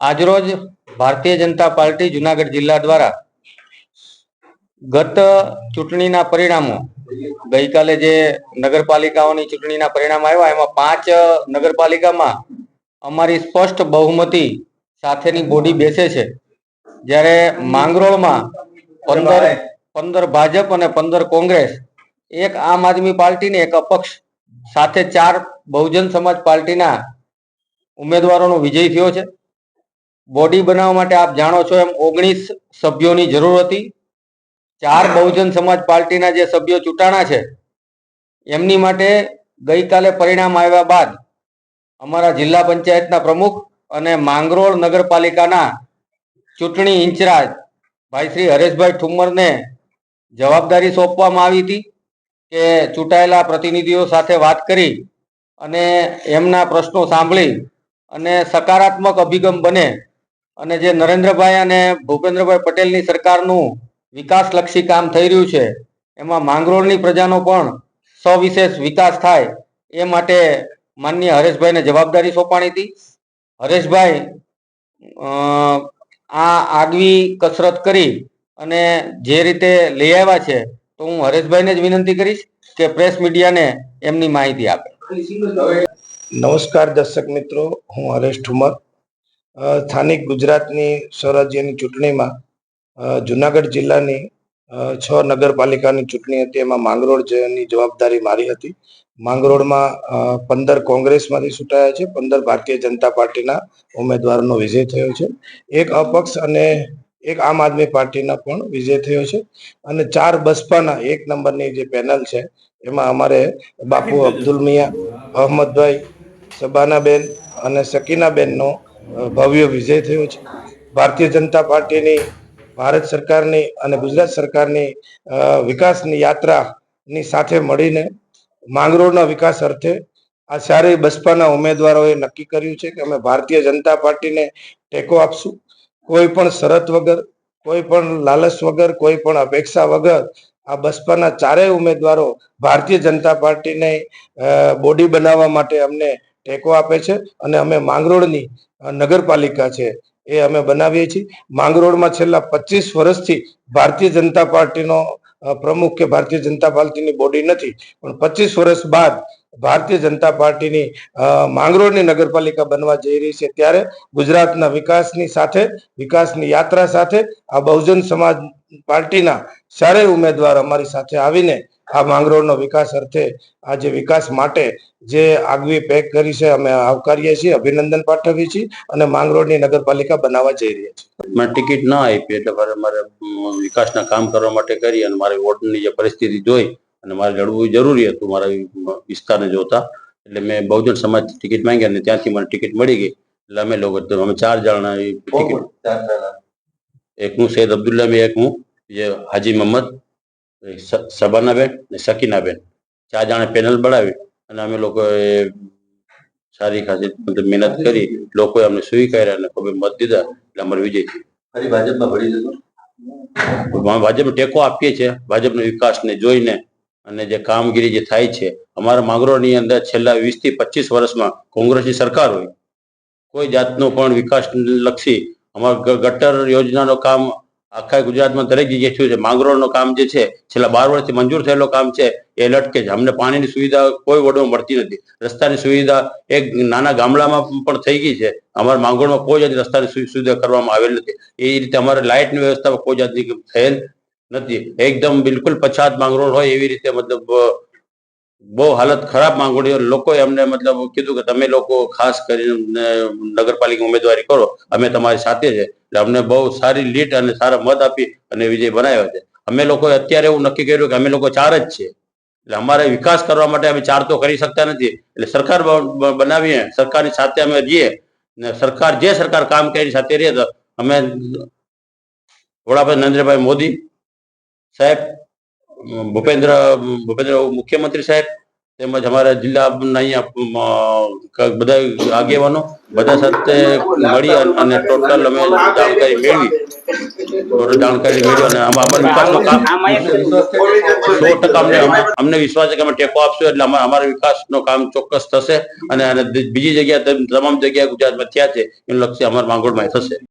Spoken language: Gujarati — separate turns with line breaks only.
આજરોજ ભારતીય જનતા પાર્ટી જુનાગઢ જિલ્લા દ્વારા ગત ચૂંટણીના પરિણામો ગઈકાલે જે નગરપાલિકાઓની ચૂંટણીના પરિણામ આવ્યા એમાં પાંચ નગરપાલિકામાં અમારી સ્પષ્ટ બહુમતી સાથેની બોડી બેસે છે. જ્યારે માંગરોળમાં પંદર પંદર ભાજપ અને પંદર કોંગ્રેસ એક આમ આદમી પાર્ટીને એક અપક્ષ સાથે ચાર બહુજન સમાજ પાર્ટીના ઉમેદવારોનો વિજય થયો છે. બોડી બનાવવા માટે આપ જાણો છો એમ ઓગણીસ સભ્યોની જરૂર હતી. ચાર બહુજન સમાજ પાર્ટીના જે સભ્યો ચૂંટાણા છે, એમની માટે ગઈકાલે પરિણામ આવ્યા બાદ અમારા જિલ્લા પંચાયતના પ્રમુખ અને માંગરોળ નગરપાલિકાના ચૂંટણી ઇન્ચાર્જ ભાઈ શ્રી હરેશભાઈ ઠુમ્મરને જવાબદારી સોંપવામાં આવી હતી કે ચૂંટાયેલા પ્રતિનિધિઓ સાથે વાત કરી અને એમના પ્રશ્નો સાંભળી અને સકારાત્મક અભિગમ બને અને જે નરેન્દ્રભાઈ અને ભૂપેન્દ્રભાઈ પટેલની સરકારનું વિકાસલક્ષી કામ થઈ રહ્યું છે, એમાં માંગરોળની પ્રજાનો પણ સવિશેષ વિકાસ થાય એ માટે માનનીય હરેશભાઈને જવાબદારી સોંપાણી હતી. હરેશભાઈ આ આગવી કસરત કરી અને જે રીતે લઈ આવ્યા છે, તો હું હરેશભાઈને જ વિનંતી કરીશ કે પ્રેસ મીડિયાને એમની માહિતી આપે.
નમસ્કાર દર્શક મિત્રો, હું હરેશ ઠુમર. સ્થાનિક ગુજરાતની સ્વરાજ્યની ચૂંટણીમાં જુનાગઢ જિલ્લાની છ નગરપાલિકાની ચૂંટણી હતી. એમાં માંગરોળ જેની જવાબદારી મારી હતી. માંગરોળમાં પંદર કોંગ્રેસમાંથી ચૂંટાયા છે. પંદર ભારતીય જનતા પાર્ટીના ઉમેદવારનો વિજય થયો છે. એક અપક્ષ અને એક આમ આદમી પાર્ટીના પણ વિજય થયો છે. અને ચાર બસપાના એક નંબરની જે પેનલ છે, એમાં અમારે બાપુ અબ્દુલ મિયા, અહમદભાઈ, સબાનાબેન અને સકીનાબેનનો ભવ્ય વિજય થયો છે. ભારતીય જનતા પાર્ટીની, ભારત સરકારની અને ગુજરાત સરકારની વિકાસની યાત્રાની સાથે મળીને માંગરોળના વિકાસ અર્થે આ ચારેય બસપાના ઉમેદવારોએ નક્કી કર્યું છે કે અમે ભારતીય જનતા પાર્ટીને ટેકો આપશું. કોઈ પણ શરત વગર, કોઈ પણ લાલચ વગર, કોઈ પણ અપેક્ષા વગર આ બસપાના ચારેય ઉમેદવારો ભારતીય જનતા પાર્ટીને બોડી બનાવવા માટે અમને ટેકો આપે છે અને અમે માંગરોળની નગરપાલિકા છે એ અમે બનાવીએ છીએ. માંગરોળમાં છેલ્લા પચીસ વર્ષથી ભારતીય જનતા પાર્ટીનો પ્રમુખ કે ભારતીય જનતા પાર્ટીની બોડી નથી. પણ પચીસ વર્ષ બાદ ભારતીય જનતા પાર્ટીની માંગરોળની નગરપાલિકા બનવા જઈ રહી છે ત્યારે ગુજરાતના વિકાસની સાથે, વિકાસની યાત્રા સાથે આ બહુજન સમાજ પાર્ટીના ચારેય ઉમેદવાર અમારી સાથે આવીને આ માંગરોળનો વિકાસ અર્થે આ જે વિકાસ માટે જે આગવી પેક કરી છે અમે આવકારીએ છીએ અભિનંદન પાઠવીએ છીએ અને માંગરોળની નગરપાલિકા બનાવવા જઈ રહ્યા છીએ
મને ટિકિટ ના આપી એટલે મારે મારે વિકાસના કામ કરવા માટે કરી અને મારી વોર્ડની જે પરિસ્થિતિ જોઈ અને મારે લડવું જરૂરી હતું મારા વિસ્તારને જોતા. એટલે મેં બહુજન સમાજ ટિકિટ માંગી અને ત્યાંથી મને ટિકિટ મળી ગઈ. એટલે અમે લોકો અમે ચાર જણા ટિકિટ એક હું સૈયદ અબ્દુલ્લા મેં એક હું જે હાજી મોહમ્મદ સબાનાબેન ને સકીનાબેન ચાર જાણે પેનલ બનાવી અને અમે લોકોએ સારી ખાસી મહેનત કરી. લોકોએ અમને સ્વીકાર્યા અને ખૂબ મત દીધા. એટલે અમારો વિજય થયો.
ફરી ભાજપમાં ભળી જતો
ભાજપને ટેકો આપીએ છીએ. ભાજપના વિકાસને જોઈને અને જે કામગીરી જે થાય છે અમારા માંગરોળની અંદર છેલ્લા વીસથી પચીસ વર્ષમાં કોંગ્રેસની સરકાર હોય. કોઈ જાતનો પણ વિકાસ લક્ષી અમારા ગટર યોજનાનો કામ આખા ગુજરાતમાં દરેક જગ્યાએ થયું છે. માંગરોળનું કામ જે છે, છેલ્લા બાર વર્ષથી મંજૂર થયેલો કામ છે, એ લટકે છે. અમને પાણીની સુવિધા કોઈ વડોમાં મળતી નથી. રસ્તાની સુવિધા એક નાના ગામડામાં પણ થઈ ગઈ છે. અમારા માંગરોળમાં કોઈ જાતની રસ્તાની સુવિધા કરવામાં આવેલ નથી. એ રીતે અમારે લાઇટની વ્યવસ્થા કોઈ જાતની થયેલ નથી. એકદમ બિલકુલ પછાત માંગરોળ હોય એવી રીતે મતલબ બહુ હાલત ખરાબ માંગોળીઓ લોકોએ અમને મતલબ કીધું કે તમે લોકો ખાસ કરીને નગરપાલિકા ઉમેદવારી કરો. અમે તમારી સાથે છે. એટલે અમને બહુ સારી લીટ અને સારા મત આપી અને વિજય બનાવ્યો છે. અમે લોકોએ અત્યારે એવું નક્કી કર્યું કે અમે લોકો ચાર જ છે એટલે અમારે વિકાસ કરવા માટે અમે ચાર તો કરી શકતા નથી. એટલે સરકાર બનાવીએ. સરકારની સાથે અમે જઈએ ને સરકાર, જે સરકાર કામ કરી સાથે રહીએ તો અમે વડાપ્રધાન નરેન્દ્રભાઈ મોદી સાહેબ ભૂપેન્દ્ર ભૂપેન્દ્ર મુખ્યમંત્રી સાહેબ તેમજ અમારા જિલ્લાના અહીંયા બધા આગેવાનો બધા સાથે મળી અને ટોટલ અમે જાણકારી મેળવી. ટોટલ જાણકારી મેળવી અને અમારા વિકાસનો કામ સો ટકા અમને અમને વિશ્વાસ છે કે અમે ટેકો આપશું એટલે અમારા વિકાસનું કામ ચોક્કસ થશે અને બીજી જગ્યા તમામ જગ્યાએ ગુજરાતમાં થયા છે એનું લક્ષ્ય અમારા માંગોળમાં થશે.